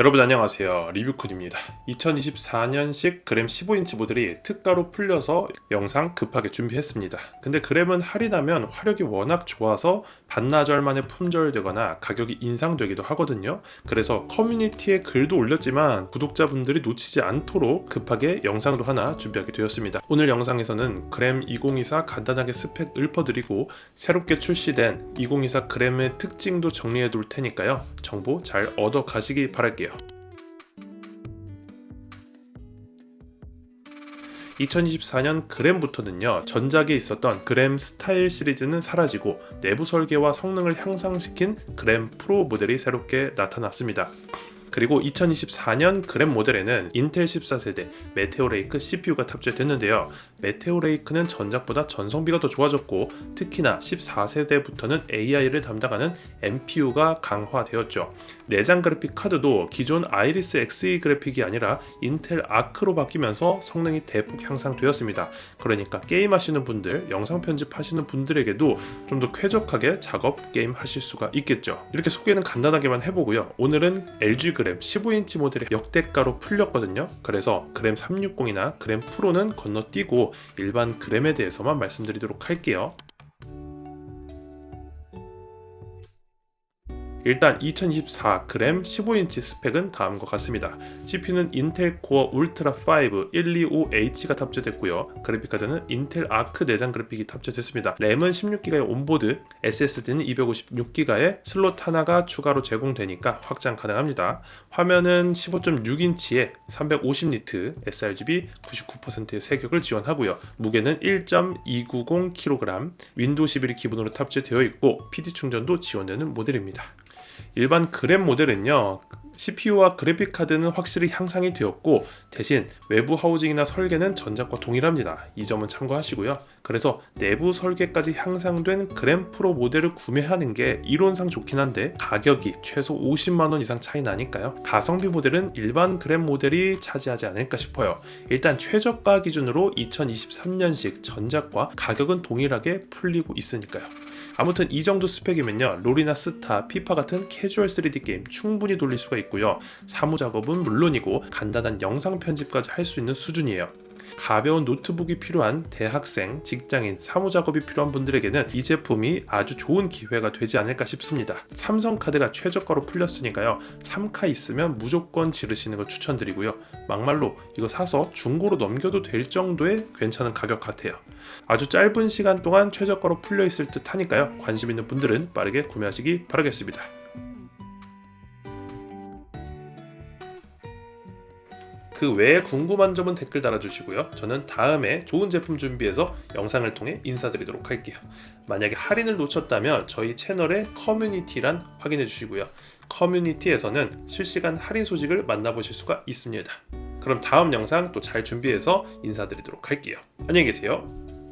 여러분 안녕하세요. 리뷰콘입니다. 2024년식 그램 15인치 모델이 특가로 풀려서 영상 급하게 준비했습니다. 근데 그램은 할인하면 화력이 워낙 좋아서 반나절 만에 품절되거나 가격이 인상되기도 하거든요. 그래서 커뮤니티에 글도 올렸지만 구독자분들이 놓치지 않도록 급하게 영상도 하나 준비하게 되었습니다. 오늘 영상에서는 그램 2024 간단하게 스펙 읊어드리고 새롭게 출시된 2024 그램의 특징도 정리해 둘 테니까요. 정보 잘 얻어 가시기 바랄게요 2024년 그램부터는요 전작에 있었던 그램 스타일 시리즈는 사라지고 내부 설계와 성능을 향상시킨 그램 프로 모델이 새롭게 나타났습니다. 그리고 2024년 그램 모델에는 인텔 14세대 메테오 레이크 CPU가 탑재됐는데요. 메테오 레이크는 전작보다 전성비가 더 좋아졌고 특히나 14세대부터는 AI를 담당하는 NPU가 강화되었죠. 내장 그래픽 카드도 기존 아이리스 XE 그래픽이 아니라 인텔 아크로 바뀌면서 성능이 대폭 향상되었습니다. 그러니까 게임 하시는 분들, 영상 편집 하시는 분들에게도 좀 더 쾌적하게 작업 게임 하실 수가 있겠죠. 이렇게 소개는 간단하게만 해보고요. 오늘은 LG 그램 15인치 모델이 역대가로 풀렸거든요. 그래서 그램 360이나 그램 프로는 건너뛰고 일반 그램에 대해서만 말씀드리도록 할게요. 일단 2024 그램 15인치 스펙은 다음과 같습니다. CPU는 인텔 코어 울트라 5 125H가 탑재됐고요. 그래픽 카드는 인텔 아크 내장 그래픽이 탑재됐습니다. 램은 16기가의 온보드, SSD는 256기가의 슬롯 하나가 추가로 제공되니까 확장 가능합니다. 화면은 15.6인치에 350니트 sRGB 99%의 세격을 지원하고요. 무게는 1.290kg, 윈도우 11이 기본으로 탑재되어 있고 PD 충전도 지원되는 모델입니다. 일반 그램 모델은요. CPU와 그래픽 카드는 확실히 향상이 되었고 대신 외부 하우징이나 설계는 전작과 동일합니다. 이 점은 참고하시고요. 그래서 내부 설계까지 향상된 그램 프로 모델을 구매하는 게 이론상 좋긴 한데 가격이 최소 50만 원 이상 차이 나니까요. 가성비 모델은 일반 그램 모델이 차지하지 않을까 싶어요. 일단 최저가 기준으로 2023년식 전작과 가격은 동일하게 풀리고 있으니까요. 아무튼 이 정도 스펙이면요 롤이나 스타, 피파 같은 캐주얼 3D 게임 충분히 돌릴 수가 있고요. 사무 작업은 물론이고 간단한 영상 편집까지 할 수 있는 수준이에요 가벼운 노트북이 필요한 대학생, 직장인, 사무 작업이 필요한 분들에게는 이 제품이 아주 좋은 기회가 되지 않을까 싶습니다. 삼성카드가 최저가로 풀렸으니까요. 3카 있으면 무조건 지르시는 걸 추천드리고요. 막말로 이거 사서 중고로 넘겨도 될 정도의 괜찮은 가격 같아요. 아주 짧은 시간 동안 최저가로 풀려 있을 듯 하니까요. 관심 있는 분들은 빠르게 구매하시기 바라겠습니다. 그 외에 궁금한 점은 댓글 달아주시고요. 저는 다음에 좋은 제품 준비해서 영상을 통해 인사드리도록 할게요. 만약에 할인을 놓쳤다면 저희 채널의 커뮤니티란 확인해 주시고요. 커뮤니티에서는 실시간 할인 소식을 만나보실 수가 있습니다. 그럼 다음 영상 또 잘 준비해서 인사드리도록 할게요. 안녕히 계세요.